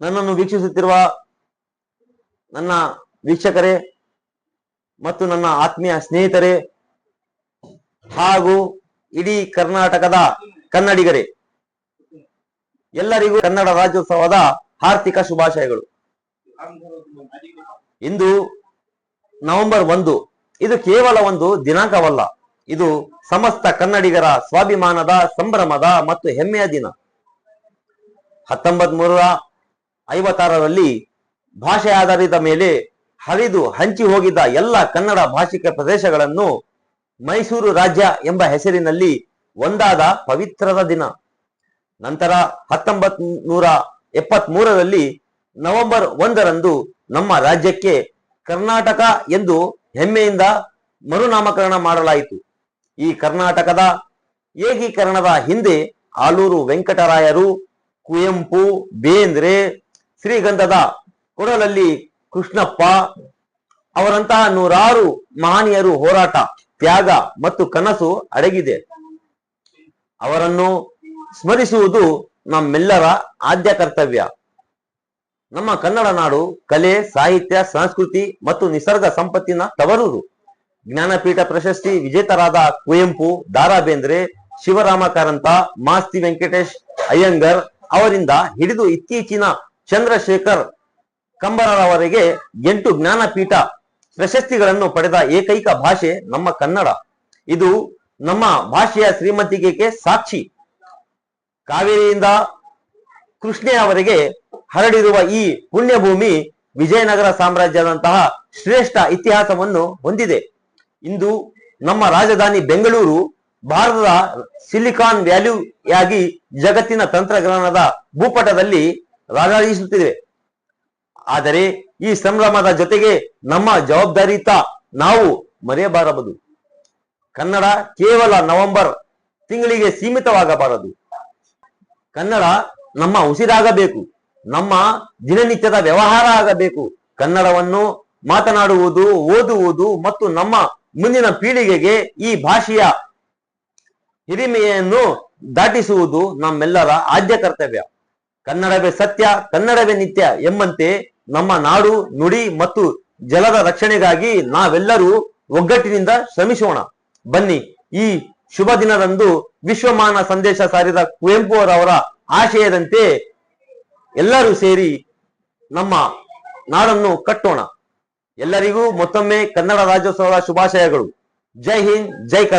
ನನ್ನನ್ನು ವೀಕ್ಷಿಸುತ್ತಿರುವ ನನ್ನ ವೀಕ್ಷಕರೇ ಮತ್ತು ನನ್ನ ಆತ್ಮೀಯ ಸ್ನೇಹಿತರೆ ಹಾಗೂ ಇಡೀ ಕರ್ನಾಟಕದ ಕನ್ನಡಿಗರೇ, ಎಲ್ಲರಿಗೂ ಕನ್ನಡ ರಾಜ್ಯೋತ್ಸವದ ಆರ್ಥಿಕ ಶುಭಾಶಯಗಳು. ಇಂದು ನವೆಂಬರ್ ಒಂದು, ಇದು ಕೇವಲ ಒಂದು ದಿನಾಂಕವಲ್ಲ, ಇದು ಸಮಸ್ತ ಕನ್ನಡಿಗರ ಸ್ವಾಭಿಮಾನದ ಸಂಭ್ರಮದ ಮತ್ತು ಹೆಮ್ಮೆಯ ದಿನ. ಹತ್ತೊಂಬತ್ ನೂರ ಐವತ್ತಾರರಲ್ಲಿ ಭಾಷೆ ಆಧಾರಿತ ಮೇಲೆ ಹರಿದು ಹಂಚಿ ಹೋಗಿದ್ದ ಎಲ್ಲ ಕನ್ನಡ ಭಾಷಿಕ ಪ್ರದೇಶಗಳನ್ನು ಮೈಸೂರು ರಾಜ್ಯ ಎಂಬ ಹೆಸರಿನಲ್ಲಿ ಒಂದಾದ ಪವಿತ್ರದ ದಿನ. ನಂತರ ಹತ್ತೊಂಬತ್ ನೂರ ಎಪ್ಪತ್ತ್ ಮೂರರಲ್ಲಿ ನವೆಂಬರ್ ಒಂದರಂದು ನಮ್ಮ ರಾಜ್ಯಕ್ಕೆ ಕರ್ನಾಟಕ ಎಂದು ಹೆಮ್ಮೆಯಿಂದ ಮರುನಾಮಕರಣ ಮಾಡಲಾಯಿತು. ಈ ಕರ್ನಾಟಕದ ಏಕೀಕರಣದ ಹಿಂದೆ ಆಲೂರು ವೆಂಕಟರಾಯರು ಕುವೆಂಪು, ಬೇಂದ್ರೆ ಶ್ರೀಗಂಧದ ಕೊಡಲಲ್ಲಿ ಕೃಷ್ಣಪ್ಪ, ಅವರಂತಹ ನೂರಾರು ಮಹನೀಯರು ಹೋರಾಟ, ತ್ಯಾಗ ಮತ್ತು ಕನಸು ಅಡಗಿದೆ. ಅವರನ್ನು ಸ್ಮರಿಸುವುದು ನಮ್ಮೆಲ್ಲರ ಆದ್ಯ ಕರ್ತವ್ಯ. ನಮ್ಮ ಕನ್ನಡ ನಾಡು ಕಲೆ, ಸಾಹಿತ್ಯ, ಸಂಸ್ಕೃತಿ ಮತ್ತು ನಿಸರ್ಗ ಸಂಪತ್ತಿನ ತವರೂರು. ಜ್ಞಾನಪೀಠ ಪ್ರಶಸ್ತಿ ವಿಜೇತರಾದ ಕುವೆಂಪು ದಾರಾ ಬೇಂದ್ರೆ ಶಿವರಾಮ ಕಾರಂತ ಮಾಸ್ತಿ ವೆಂಕಟೇಶ್, ಅಯ್ಯಂಗರ್ ಅವರಿಂದ ಹಿಡಿದು ಇತ್ತೀಚಿನ ಚಂದ್ರಶೇಖರ್ ಕಂಬರರವರಿಗೆ ಎಂಟು ಜ್ಞಾನಪೀಠ ಪ್ರಶಸ್ತಿಗಳನ್ನು ಪಡೆದ ಏಕೈಕ ಭಾಷೆ ನಮ್ಮ ಕನ್ನಡ. ಇದು ನಮ್ಮ ಭಾಷೆಯ ಶ್ರೀಮಂತಿಕೆಗೆ ಸಾಕ್ಷಿ. ಕಾವೇರಿಯಿಂದ ಕೃಷ್ಣೆಯವರೆಗೆ ಹರಡಿರುವ ಈ ಪುಣ್ಯಭೂಮಿ ವಿಜಯನಗರ ಸಾಮ್ರಾಜ್ಯದಂತಹ ಶ್ರೇಷ್ಠ ಇತಿಹಾಸವನ್ನು ಹೊಂದಿದೆ. ಇಂದು ನಮ್ಮ ರಾಜಧಾನಿ ಬೆಂಗಳೂರು ಭಾರತದ ಸಿಲಿಕಾನ್ ವ್ಯಾಲಿಯಾಗಿ ಜಗತ್ತಿನ ತಂತ್ರಜ್ಞಾನದ ಭೂಪಟದಲ್ಲಿ ರಾರಾಜಿಸುತ್ತಿದೆ ಆದರೆ ಈ ಸಂಭ್ರಮದ ಜೊತೆಗೆ ನಮ್ಮ ಜವಾಬ್ದಾರಿತ ನಾವು ಮರೆಯಬಾರದು. ಕನ್ನಡ ಕೇವಲ ನವೆಂಬರ್ ತಿಂಗಳಿಗೆ ಸೀಮಿತವಾಗಬಾರದು. ಕನ್ನಡ ನಮ್ಮ ಉಸಿರಾಗಬೇಕು. ನಮ್ಮ ದಿನನಿತ್ಯದ ವ್ಯವಹಾರ ಆಗಬೇಕು. ಕನ್ನಡವನ್ನು ಮಾತನಾಡುವುದು, ಓದುವುದು ಮತ್ತು ನಮ್ಮ ಮುಂದಿನ ಪೀಳಿಗೆಗೆ ಈ ಭಾಷೆಯ ಹಿರಿಮೆಯನ್ನು ದಾಟಿಸುವುದು ನಮ್ಮೆಲ್ಲರ ಆದ್ಯ ಕರ್ತವ್ಯ. ಕನ್ನಡವೇ ಸತ್ಯ, ಕನ್ನಡವೇ ನಿತ್ಯ ಎಂಬಂತೆ ನಮ್ಮ ನಾಡು, ನುಡಿ ಮತ್ತು ಜಲದ ರಕ್ಷಣೆಗಾಗಿ ನಾವೆಲ್ಲರೂ ಒಗ್ಗಟ್ಟಿನಿಂದ ಶ್ರಮಿಸೋಣ. ಬನ್ನಿ, ಈ ಶುಭ ದಿನದಂದು ವಿಶ್ವಮಾನ ಸಂದೇಶ ಸಾರಿದ ಕುವೆಂಪು ಅವರ ಆಶಯದಂತೆ ಎಲ್ಲರೂ ಸೇರಿ ನಮ್ಮ ನಾಡನ್ನು ಕಟ್ಟೋಣ. ಎಲ್ಲರಿಗೂ ಮತ್ತೊಮ್ಮೆ ಕನ್ನಡ ರಾಜ್ಯೋತ್ಸವದ ಶುಭಾಶಯಗಳು. ಜೈ ಹಿಂದ್, ಜೈ ಕರ್ನಾಟಕ.